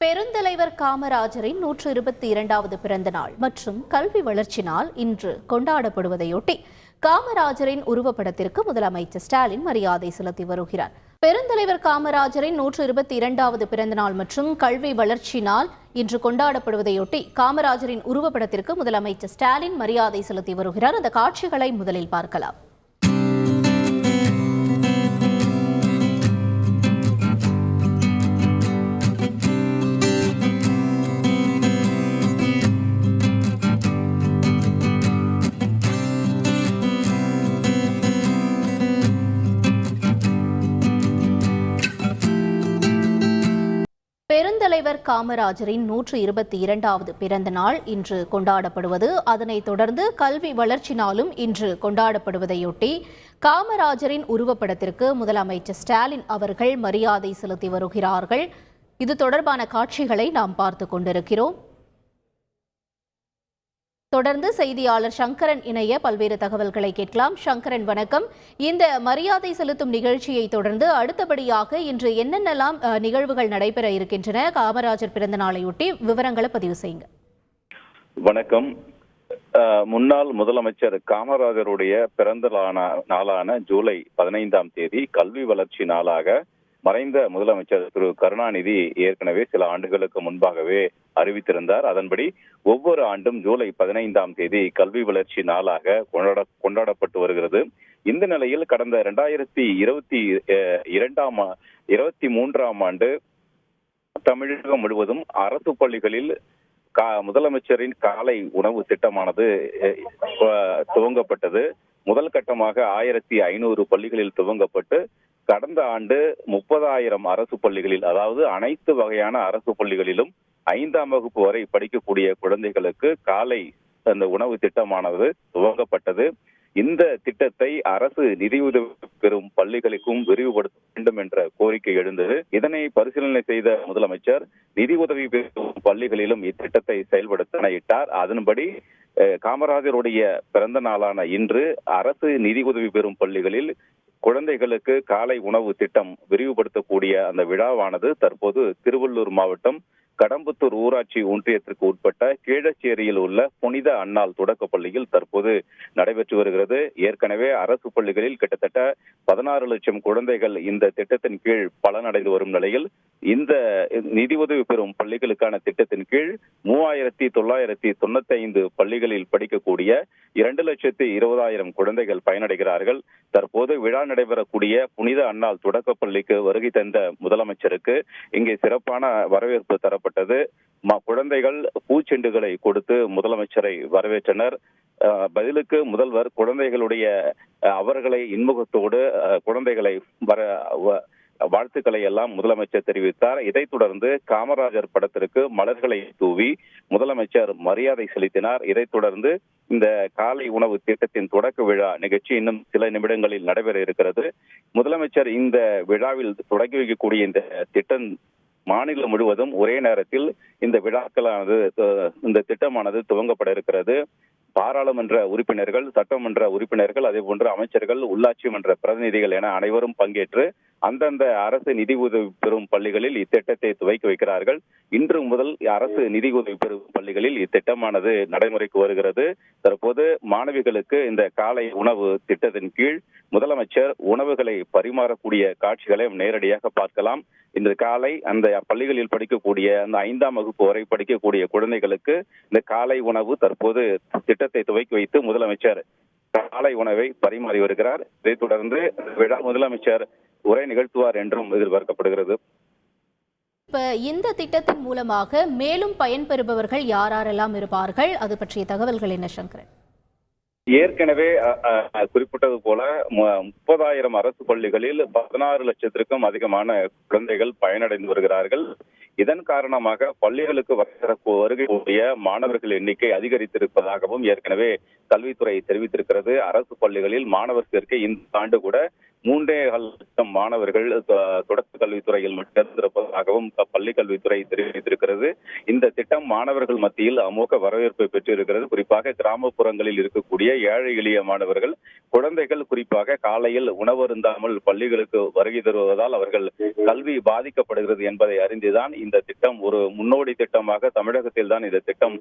பெருந்தலைவர் காமராஜரின் நூற்று இருபத்தி இரண்டாவது பிறந்த நாள் மற்றும் கல்வி வளர்ச்சி நாள் இன்று கொண்டாடப்படுவதையொட்டி காமராஜரின் உருவப்படத்திற்கு முதலமைச்சர் ஸ்டாலின் மரியாதை செலுத்தி வருகிறார். பெருந்தலைவர் காமராஜரின் நூற்று இருபத்தி இரண்டாவது பிறந்த நாள் மற்றும் கல்வி வளர்ச்சி நாள் இன்று கொண்டாடப்படுவதையொட்டி காமராஜரின் உருவப்படத்திற்கு முதலமைச்சர் ஸ்டாலின் மரியாதை செலுத்தி வருகிறார். அந்த காட்சிகளை முதலில் பார்க்கலாம். பெருந்தலைவர் காமராஜரின் நூற்று இருபத்தி இரண்டாவது பிறந்த நாள் இன்று கொண்டாடப்படுவது. அதனைத் தொடர்ந்து கல்வி வளர்ச்சி நாளும் இன்று கொண்டாடப்படுவதையொட்டி காமராஜரின் உருவப்படத்திற்கு முதலமைச்சர் ஸ்டாலின் அவர்கள் மரியாதை செலுத்தி வருகிறார்கள். இது தொடர்பான காட்சிகளை நாம் பார்த்து கொண்டிருக்கிறோம். தொடர்ந்து செய்தியாளர் சங்கரன் இணைய பல்வேறு தகவல்களை கேட்கலாம். சங்கரன் வணக்கம். இந்த மரியாதை செலுத்தும் நிகழ்ச்சியை தொடர்ந்து அடுத்தபடியாக இன்று என்னென்னலாம் நிகழ்வுகள் நடைபெற இருக்கின்றன காமராஜர் பிறந்த நாளையொட்டி விவரங்களை பதிவு செய்யுங்க. வணக்கம். முன்னாள் முதலமைச்சர் காமராஜருடைய பிறந்த நாளான- நாளான ஜூலை பதினைந்தாம் தேதி கல்வி வளர்ச்சி நாளாக மறைந்த முதலமைச்சர் திரு கருணாநிதி ஏற்கனவே சில ஆண்டுகளுக்கு முன்பாகவே அறிவித்திருந்தார். அதன்படி ஒவ்வொரு ஆண்டும் ஜூலை பதினைந்தாம் தேதி கல்வி வளர்ச்சி நாளாக கொண்டாட கொண்டாடப்பட்டு வருகிறது. இந்த நிலையில் கடந்த இரண்டாயிரத்தி இருபத்தி இரண்டாம் இருபத்தி மூன்றாம் ஆண்டு தமிழகம் முழுவதும் அரசு பள்ளிகளில் கா- முதலமைச்சரின் காலை உணவு திட்டமானது துவங்கப்பட்டது. முதல் கட்டமாக ஆயிரத்தி ஐநூறு பள்ளிகளில் துவங்கப்பட்டு கடந்த ஆண்டு முப்பதாயிரம் அரசு பள்ளிகளில் அதாவது அனைத்து வகையான அரசு பள்ளிகளிலும் ஐந்தாம் வகுப்பு வரை படிக்கக்கூடிய குழந்தைகளுக்கு காலை அந்த உணவு திட்டமானது துவங்கப்பட்டது. இந்த திட்டத்தை அரசு நிதியுதவி பெறும் பள்ளிகளுக்கும் விரிவுபடுத்த வேண்டும் என்ற கோரிக்கை எழுந்தது. இதனை பரிசீலனை செய்த முதலமைச்சர் நிதி உதவி பெறும் பள்ளிகளிலும் இத்திட்டத்தை செயல்படுத்த இட்டார். அதன்படி அஹ், காமராஜருடைய பிறந்த நாளான இன்று அரசு நிதி உதவி பெறும் பள்ளிகளில் குழந்தைகளுக்கு காலை உணவு திட்டம் விரிவுபடுத்தக்கூடிய அந்த விழாவானது தற்போது திருவள்ளூர் மாவட்டம் கடம்புத்தூர் ஊராட்சி ஒன்றியத்திற்கு உட்பட்ட கீழச்சேரியில் உள்ள புனித அன்னாள் தொடக்கப் பள்ளியில் தற்போது நடைபெற்று வருகிறது. ஏற்கனவே அரசு பள்ளிகளில் கிட்டத்தட்ட பதினாறு லட்சம் குழந்தைகள் இந்த திட்டத்தின் கீழ் பலனடைந்து வரும் நிலையில் இந்த நிதி உதவி பெறும் பள்ளிகளுக்கான திட்டத்தின் கீழ் மூவாயிரத்தி தொள்ளாயிரத்தி தொண்ணூத்தி ஐந்து பள்ளிகளில் படிக்கக்கூடிய இரண்டு லட்சத்தி இருபதாயிரம் குழந்தைகள் பயனடைகிறார்கள். தற்போது விழா நடைபெறக்கூடிய புனித அன்னாள் தொடக்கப் பள்ளிக்கு வருகை தந்த முதலமைச்சருக்கு இங்கே சிறப்பான வரவேற்பு தரப்பட்டு ம- குழந்தைகள் பூச்செண்டுகளை கொடுத்து முதலமைச்சரை வரவேற்றனர். பதிலுக்கு முதல்வர் குழந்தைகளுடைய அவர்களை இன்முகத்தோடு குழந்தைகளை வர வாழ்த்துக்களை எல்லாம் முதலமைச்சர் தெரிவித்தார். இதைத் தொடர்ந்து காமராஜர் படத்திற்கு மலர்களை தூவி முதலமைச்சர் மரியாதை செலுத்தினார். இதைத் தொடர்ந்து இந்த காலை உணவு திட்டத்தின் தொடக்க விழா நிகழ்ச்சி இன்னும் சில நிமிடங்களில் நடைபெற இருக்கிறது. முதலமைச்சர் இந்த விழாவில் தொடங்கி வைக்கக்கூடிய இந்த திட்டம் மாநிலம் முழுவதும் ஒரே நேரத்தில் இந்த விழாக்களானது இந்த திட்டமானது துவங்கப்பட இருக்கிறது. பாராளுமன்ற உறுப்பினர்கள் சட்டமன்ற உறுப்பினர்கள் அதே போன்று அமைச்சர்கள் உள்ளாட்சி மன்ற பிரதிநிதிகள் என அனைவரும் பங்கேற்று அந்தந்த அரசு நிதி உதவி பெறும் பள்ளிகளில் இத்திட்டத்தை துவக்கி வைக்கிறார்கள். இன்று முதல் அரசு நிதி உதவி பெறும் பள்ளிகளில் இத்திட்டமானது நடைமுறைக்கு வருகிறது. தற்போது மாணவிகளுக்கு இந்த காலை உணவு திட்டத்தின் கீழ் முதலமைச்சர் உணவுகளை பரிமாறக்கூடிய காட்சிகளை நேரடியாக பார்க்கலாம். இன்று காலை அந்த பள்ளிகளில் படிக்கக்கூடிய அந்த ஐந்தாம் வகுப்பு வரை படிக்கக்கூடிய குழந்தைகளுக்கு இந்த காலை உணவு தற்போது திட்டத்தை துவக்கி வைத்து முதலமைச்சர் காலை உணவை பரிமாறி வருகிறார். இதைத் தொடர்ந்து விழா முதலமைச்சர் உரை நிகழ்த்துவார் என்றும் எதிர்பார்க்கப்படுகிறது. இப்ப இந்த திட்டத்தின் மூலமாக மேலும் பயன்பெறுபவர்கள் யாரெல்லாம் இருப்பார்கள்? அது பற்றிய தகவல்கள் என்ன சங்கரன்? ஏற்கனவே குறிப்பிட்டது போல முப்பதாயிரம் அரசு பள்ளிகளில் பதினாறு லட்சத்திற்கும் அதிகமான குழந்தைகள் பயனடைந்து வருகிறார்கள். இதன் காரணமாக பள்ளிகளுக்கு வர- வருகக்கூடிய மாணவர்கள் எண்ணிக்கை அதிகரித்திருப்பதாகவும் ஏற்கனவே கல்வித்துறை தெரிவித்திருக்கிறது. அரசு பள்ளிகளில் மாணவர் சேர்க்கை இந்த ஆண்டு கூட மூன்றே லட்சம் மாணவர்கள் தொடக்க கல்வித்துறையில் சேர்ந்திருப்பதாகவும் பள்ளி கல்வித்துறை தெரிவித்திருக்கிறது. இந்த திட்டம் மாணவர்கள் மத்தியில் அமோக வரவேற்பை பெற்றிருக்கிறது. குறிப்பாக கிராமப்புறங்களில் இருக்கக்கூடிய ஏழை எளிய மாணவர்கள் குழந்தைகள் குறிப்பாக காலையில் உணவருந்தாமல் பள்ளிகளுக்கு வருகை தருவதால் அவர்கள் கல்வி பாதிக்கப்படுகிறது என்பதை அறிந்துதான் இந்த திட்டம் ஒரு முன்னோடி திட்டமாக தமிழகத்தில் தான் இந்த திட்டம்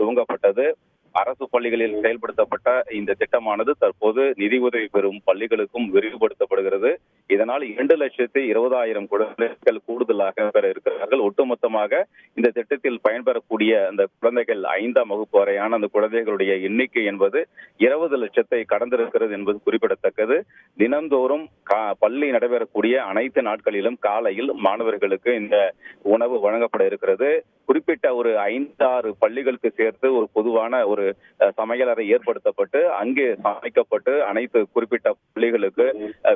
துவங்கப்பட்டது. அரசு பள்ளிகளில் செயல்படுத்தப்பட்ட இந்த திட்டமானது தற்போது நிதி உதவி பெறும் பள்ளிகளுக்கும் விரிவுபடுத்தப்படுகிறது. இதனால் இரண்டு லட்சத்து இருபதாயிரம் குழந்தைகள் கூடுதலாக பெற இருக்கிறார்கள். ஒட்டுமொத்தமாக இந்த திட்டத்தில் பயன்பெறக்கூடிய அந்த குழந்தைகள் ஐந்தாம் வகுப்பு வரையான அந்த குழந்தைகளுடைய எண்ணிக்கை என்பது இருபது லட்சத்தை கடந்திருக்கிறது என்பது குறிப்பிடத்தக்கது. தினந்தோறும் கா- பள்ளி நடைபெறக்கூடிய அனைத்து நாட்களிலும் காலையில் மாணவர்களுக்கு இந்த உணவு வழங்கப்பட இருக்கிறது. குறிப்பிட்ட ஒரு ஐந்தாறு பள்ளிகளுக்கு சேர்த்து ஒரு பொதுவான ஒரு சமையலறை ஏற்படுத்தப்பட்டு அங்கே சமைக்கப்பட்டு அனைத்து குறிப்பிட்ட பள்ளிகளுக்கு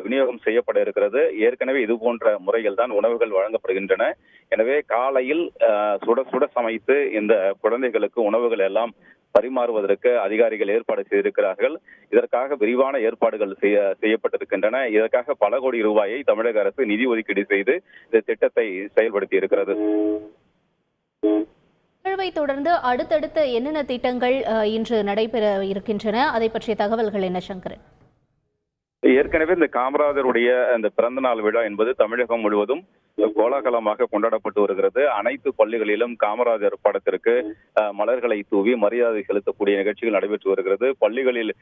விநியோகம் செய்யப்பட இருக்கிறது. ஏற்கனவே இது போன்ற முறையில் தான் உணவுகள் வழங்கப்படுகின்றன. எனவே காலையில் சுட சுட சமைத்து இந்த குழந்தைகளுக்கு உணவுகள் எல்லாம் பரிமாறுவதற்கு அதிகாரிகள் ஏற்பாடு செய்திருக்கிறார்கள். இதற்காக விரிவான ஏற்பாடுகள் செய்ய செய்யப்பட்டிருக்கின்றன. இதற்காக பல கோடி ரூபாயை தமிழக அரசு நிதி ஒதுக்கீடு செய்து இந்த திட்டத்தை செயல்படுத்தி இருக்கிறது நிகழ்வை தொடர்ந்து அடுத்தடுத்த என்னென்ன திட்டங்கள் அஹ், இன்று நடைபெற இருக்கின்றன அதை பற்றிய தகவல்கள் என்ன சங்கரன்? ஏற்கனவே இந்த காமராஜருடைய அந்த பிறந்தநாள் விழா என்பது தமிழகம் முழுவதும் கோலாகலமாக கொண்டாடப்பட்டு வருகிறது. அனைத்து பள்ளிகளிலும் காமராஜர் படத்திற்கு மலர்களை தூவி மரியாதை செலுத்தக்கூடிய நிகழ்ச்சிகள் நடைபெற்று வருகிறது. பள்ளிகளில்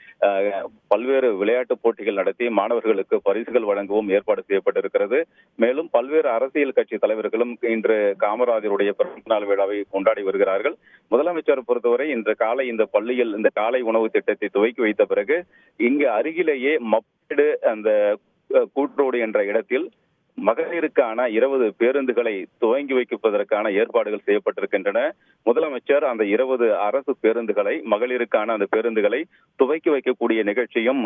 பல்வேறு விளையாட்டுப் போட்டிகள் நடத்தி மாணவர்களுக்கு பரிசுகள் வழங்கவும் ஏற்பாடு செய்யப்பட்டிருக்கிறது. மேலும் பல்வேறு அரசியல் கட்சி தலைவர்களும் இன்று காமராஜருடைய பிறந்த நாள் விழாவை கொண்டாடி வருகிறார்கள். முதலமைச்சர் பொறுத்தவரை இன்று காலை இந்த பள்ளியில் இந்த காலை உணவு திட்டத்தை துவக்கி வைத்த பிறகு இங்கு அருகிலேயே மப்பேடு அந்த அஹ், என்ற இடத்தில் மகளிருக்கான இருபது பேருந்துகளை துவங்கி வைப்பதற்கான ஏற்பாடுகள் செய்யப்பட்டிருக்கின்றன. முதலமைச்சர் அந்த இருபது அரசு பேருந்துகளை மகளிருக்கான அந்த பேருந்துகளை துவக்கி வைக்கக்கூடிய நிகழ்ச்சியும்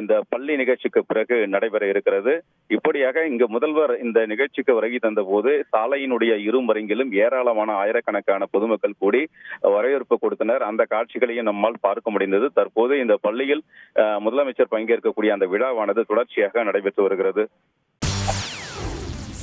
இந்த பள்ளி நிகழ்ச்சிக்கு பிறகு நடைபெற இருக்கிறது. இப்படியாக இங்கு முதல்வர் இந்த நிகழ்ச்சிக்கு வருகை தந்த போது சாலையினுடைய இருமருங்கிலும் ஏராளமான ஆயிரக்கணக்கான பொதுமக்கள் கூடி வரவேற்பு கொடுத்தனர். அந்த காட்சிகளையும் நம்மால் பார்க்க முடிந்தது. தற்போது இந்த பள்ளியில் முதலமைச்சர் பங்கேற்கக்கூடிய அந்த விழாவானது தொடர்ச்சியாக நடைபெற்று வருகிறது.